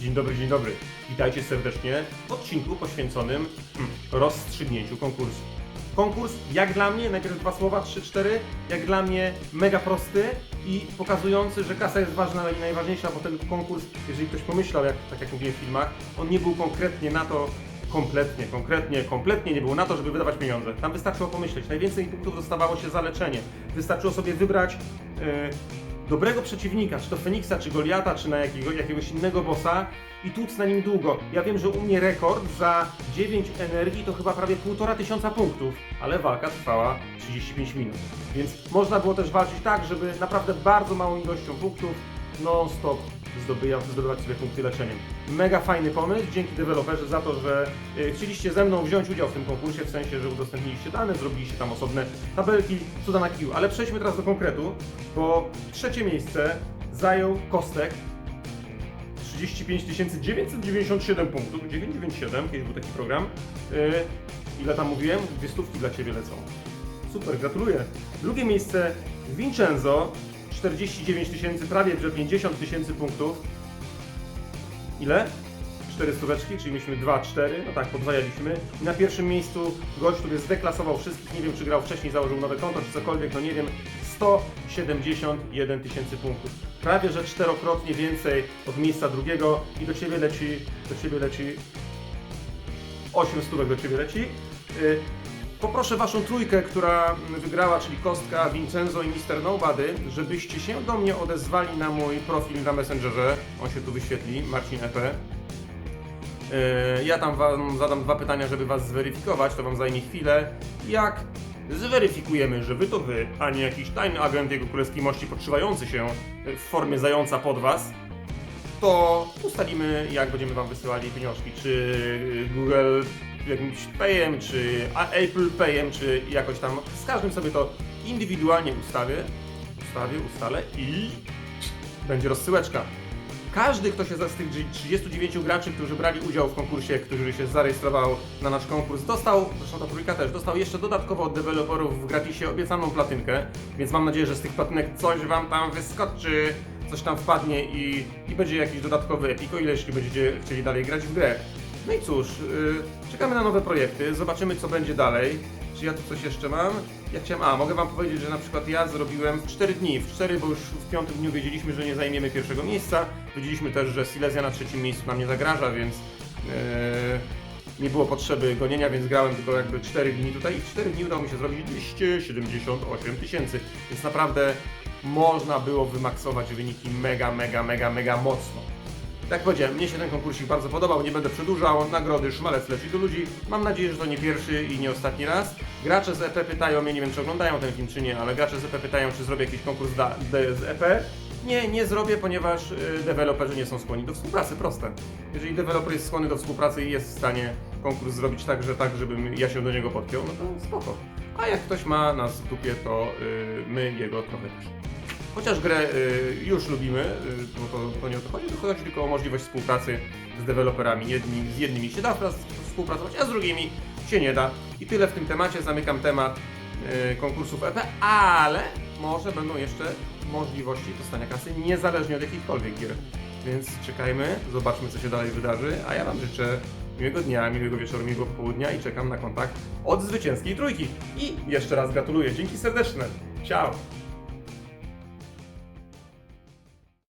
Dzień dobry, dzień dobry. Witajcie serdecznie w odcinku poświęconym hmm, rozstrzygnięciu konkursu. Konkurs, jak dla mnie, najpierw dwa słowa, trzy, cztery, jak dla mnie mega prosty i pokazujący, że kasa jest ważna i najważniejsza, bo ten konkurs, jeżeli ktoś pomyślał, jak, tak jak mówiłem w filmach, on nie był konkretnie na to, kompletnie, konkretnie, kompletnie nie był na to, żeby wydawać pieniądze. Tam wystarczyło pomyśleć. Najwięcej punktów dostawało się za leczenie. Wystarczyło sobie wybrać e, dobrego przeciwnika, czy to Feniksa, czy Goliata, czy na jakiego, jakiegoś innego bossa i tłuc na nim długo. Ja wiem, że u mnie rekord za 9 energii to chyba prawie 1,5 tysiąca punktów, ale walka trwała 35 minut. Więc można było też walczyć tak, żeby naprawdę bardzo małą ilością punktów non-stop zdobywa- zdobywać sobie punkty leczeniem. Mega fajny pomysł, dzięki deweloperzy za to, że y, chcieliście ze mną wziąć udział w tym konkursie, w sensie, że udostępniliście dane, zrobiliście tam osobne tabelki, cuda na kiju. Ale przejdźmy teraz do konkretu, bo trzecie miejsce zajął Kostek 35 997 punktów, 997, kiedyś był taki program. Yy, ile tam mówiłem? Dwie stówki dla Ciebie lecą. Super, gratuluję. Drugie miejsce Vincenzo, 49 tysięcy, prawie że 50 tysięcy punktów. Ile? 4 stóweczki, czyli mieliśmy 2, 4, no tak, podwajaliśmy. I na pierwszym miejscu gość, który zdeklasował wszystkich, nie wiem czy grał wcześniej, założył nowe konto, czy cokolwiek, no nie wiem, 171 tysięcy punktów. Prawie że czterokrotnie więcej od miejsca drugiego i do Ciebie leci, do Ciebie leci 8 stówek do Ciebie leci. Y, Poproszę Waszą trójkę, która wygrała, czyli Kostka, Vincenzo i Mr. Nobody, żebyście się do mnie odezwali na mój profil na Messengerze. On się tu wyświetli, Marcin EP. Yy, Ja tam Wam zadam dwa pytania, żeby Was zweryfikować, to Wam zajmie chwilę. Jak zweryfikujemy, że Wy to Wy, a nie jakiś tajny agent Jego Królewskiej Mości podszywający się w formie zająca pod Was, to ustalimy, jak będziemy Wam wysyłali pieniążki, czy Google jakimś Payem, czy Apple Payem, czy jakoś tam. Z każdym sobie to indywidualnie ustawię, ustawię, ustalę i będzie rozsyłeczka. Każdy, kto się z tych 39 graczy, którzy brali udział w konkursie, którzy się zarejestrował na nasz konkurs, dostał, zresztą ta trójka też, dostał jeszcze dodatkowo od deweloperów w gratisie obiecaną platynkę, więc mam nadzieję, że z tych platynek coś Wam tam wyskoczy, coś tam wpadnie i, i będzie jakiś dodatkowy epik, o ile jeśli będziecie chcieli dalej grać w grę. No i cóż, yy, czekamy na nowe projekty, zobaczymy co będzie dalej. Czy ja tu coś jeszcze mam? Ja chciałem, a mogę Wam powiedzieć, że na przykład ja zrobiłem w 4 dni, w 4, bo już w piątym dniu wiedzieliśmy, że nie zajmiemy pierwszego miejsca. Wiedzieliśmy też, że Silesia na trzecim miejscu nam nie zagraża, więc yy, nie było potrzeby gonienia, więc grałem tylko jakby 4 dni tutaj i w 4 dni udało mi się zrobić 278 tysięcy, więc naprawdę można było wymaksować wyniki mega, mega, mega, mega mocno. Tak jak powiedziałem, mnie się ten konkursik bardzo podobał, nie będę przedłużał, nagrody szmalec leci do ludzi. Mam nadzieję, że to nie pierwszy i nie ostatni raz. Gracze z EP pytają mnie, nie wiem czy oglądają ten film czy nie, ale gracze z EP pytają, czy zrobię jakiś konkurs dla, de, z EP. Nie, nie zrobię, ponieważ y, deweloperzy nie są skłonni do współpracy, proste. Jeżeli deweloper jest skłonny do współpracy i jest w stanie konkurs zrobić tak, że tak, żebym ja się do niego podpiął, no to spoko. A jak ktoś ma nas w dupie, to y, my jego trochę też. Chociaż grę y, już lubimy, y, bo to, to nie o to chodzi, tylko chodzi tylko o możliwość współpracy z deweloperami. Jedni, z jednymi się da współpracować, a z drugimi się nie da. I tyle w tym temacie. Zamykam temat y, konkursów EP, ale może będą jeszcze możliwości dostania kasy niezależnie od jakichkolwiek gier. Więc czekajmy, zobaczmy co się dalej wydarzy, a ja Wam życzę miłego dnia, miłego wieczoru, miłego popołudnia i czekam na kontakt od zwycięskiej trójki. I jeszcze raz gratuluję, dzięki serdeczne. Ciao!